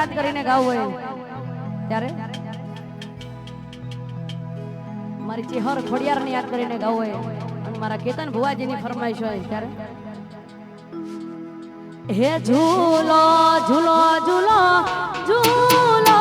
યાદ કરીને ગાવું હોય. ત્યારે? મારી ચેહર ખોડિયારને યાદ કરીને ગાવું હોય. અને મારા કેતન ભુવાજી ની ફરમાઈશ હોય. ત્યારે? હે ઝૂલો ઝૂલો ઝૂલો ઝૂલો.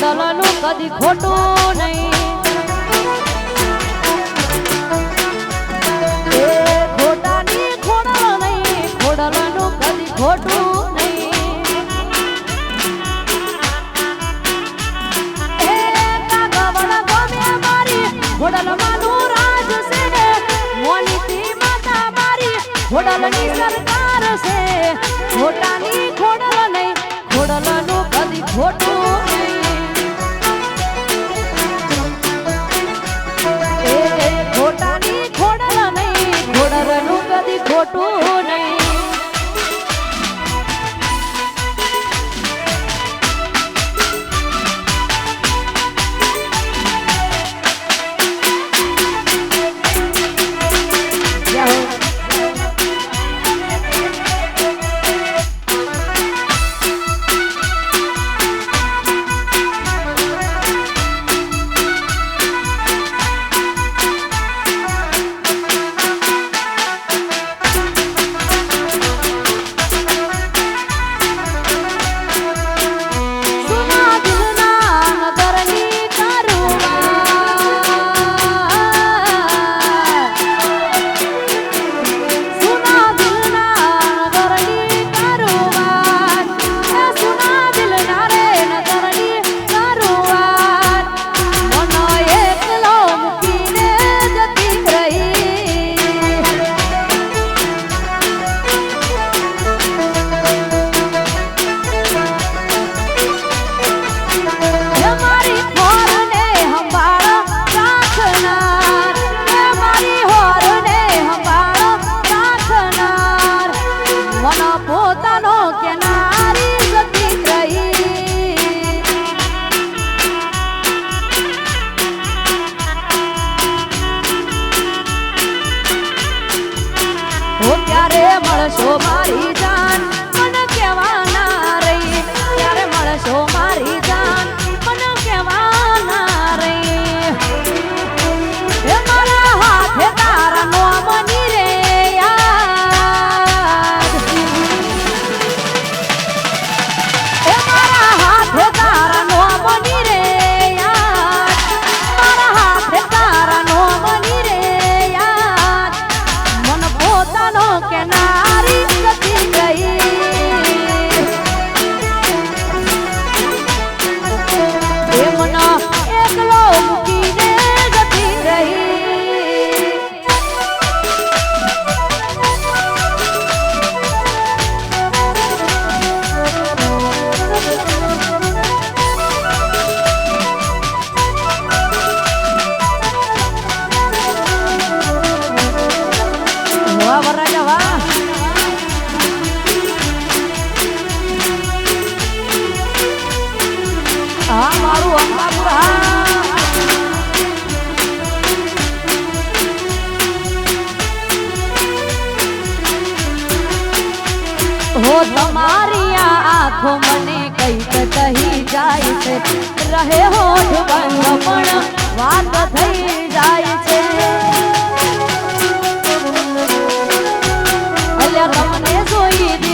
બદલનું કદી ખોટું નહીં. ખોટાની ખોડા નહીં ખોડલનું કદી ખોટું નહીં. ઘોડલમાંનું રાજ છે મોનીતી માતા સરકાર છે. ખોટાની ખોડલ નહીં, ખોડલનું કદી ખોટું ખોટું નહીં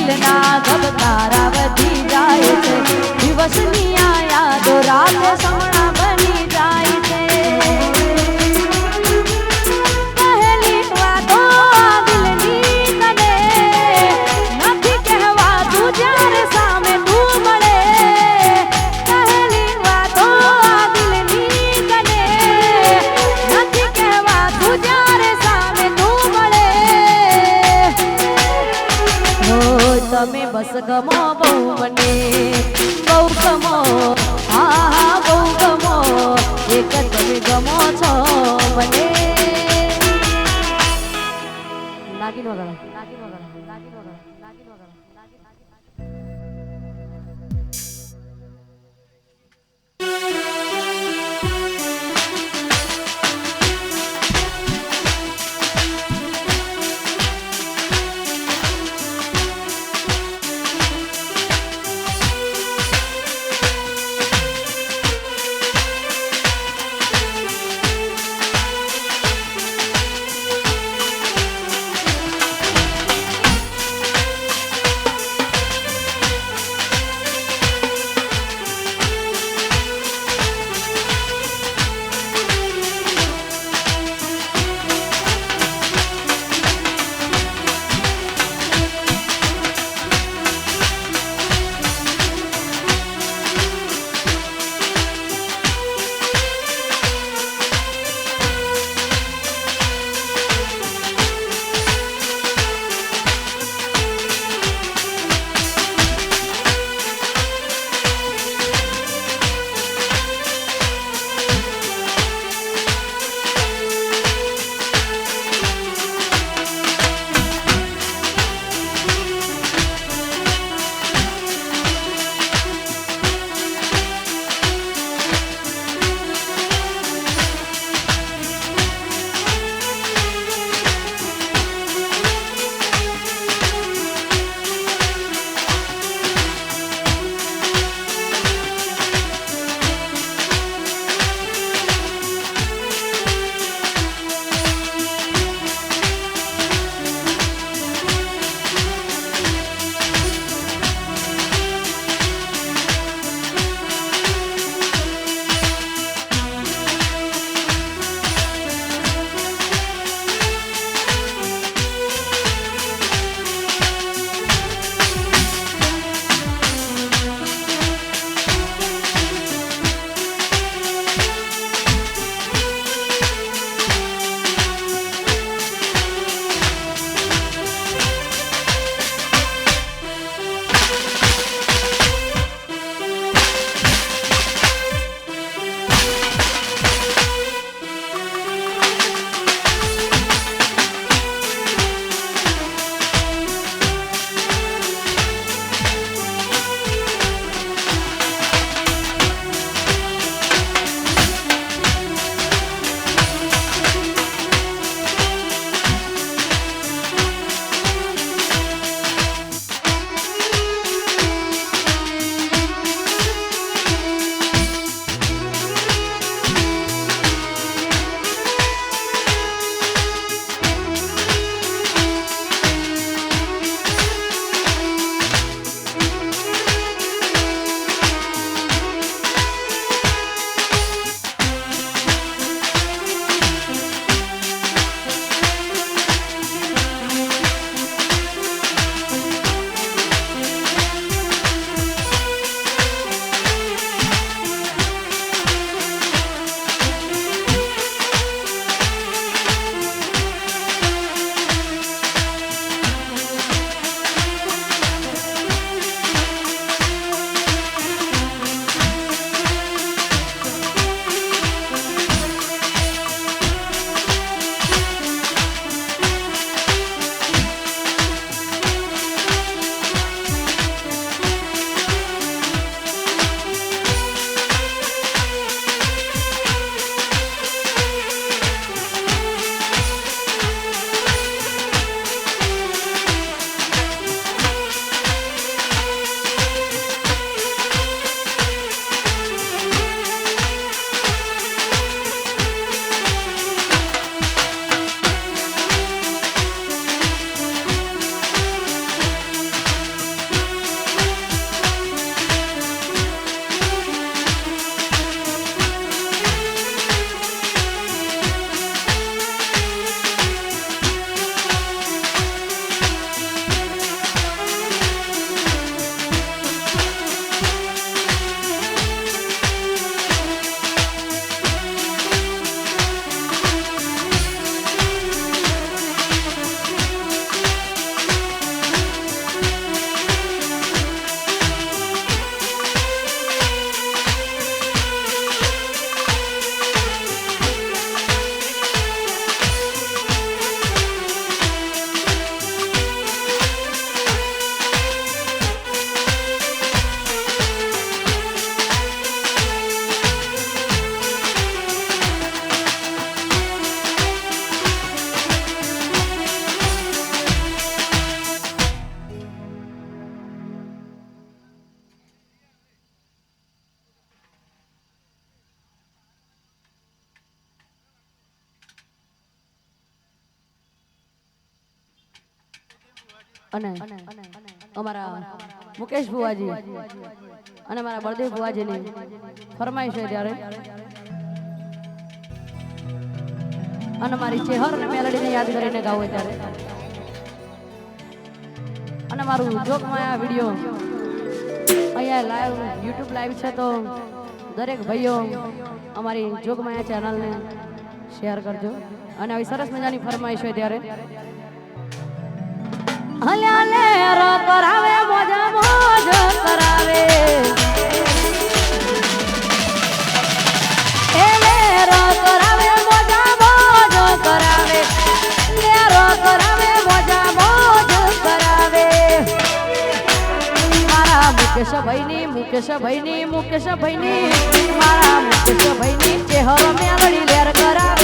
દિલના ધબકારા વધી જાય છે દિવસની આ યાદો રાત સમણ લાગી વગર લાગી વગર લાગી વગર લાગી લાગી અને અમારા મુકેશ ભુવાજી અને મારા બળદેવ ભુવાજીની ફરમાઈશ છે ત્યારે. અને મારી ચેહર ને મેલડીને યાદ કરીને ગાવું ત્યારે. અને મારું જોકમાં આ વીડિયો અહીંયા લાઈવ યુટ્યુબ લાઈવ છે તો દરેક ભાઈઓ અમારી જોગમાયા ચેનલને શેર કરજો. અને આવી સરસ મજાની ફરમાઈશ હોય ત્યારે. કરાવે, મોજ મોજ મારા મુકેશ ભાઈની મુકેશ ભાઈની મુકેશ ભાઈની મારા મુકેશ ભાઈની ચહેરો મેલડી લેર કરાવે.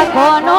અલ્યા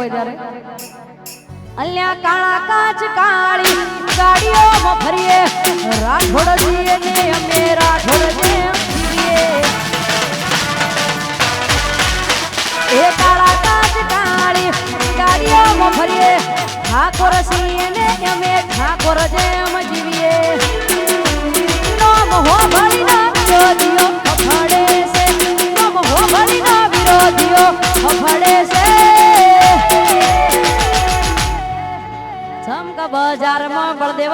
હોય ત્યારે. અલ્યા કાળા કાચ, કાળી ગાડીઓમાં ફરીએ. રાઠોડજીએ ને અમે રાઠોડ જીવીએ એ કાળા કાચ, કાળી ગાડીઓમાં ફરીએ. ઠાકોર સિંહ ને અમે ઠાકોર જેમ જીવીએ. નામ હો ભરી નાખ્યો ફફડે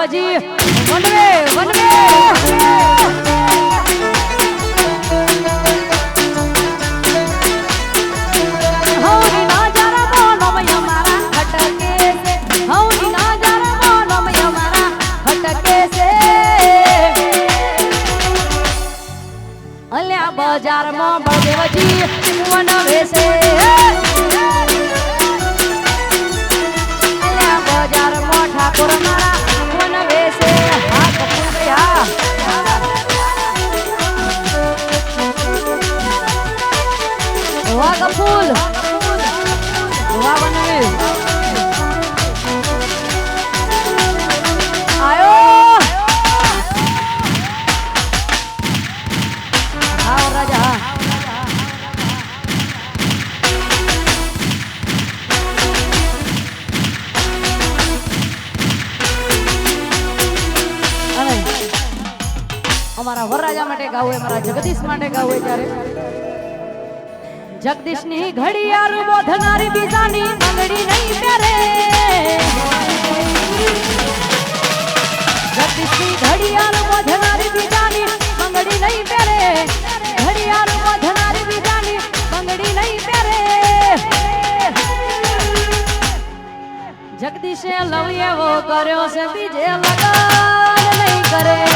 બજારમાં બળદેવજી વનવે વનવે Oh. જગદીશની ઘડિયાળ બોધનારી બીજાની બંગડી નહીં કરે જગદીશની ઘડિયાળ બોધનારી બીજાની બંગડી નહીં કરે ઘડિયાળ બોધનારી બીજાની બંગડી નહીં કરે જગદીશે લવ એવો કર્યો છે બીજે લગન નહીં કરે.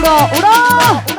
울어 울어!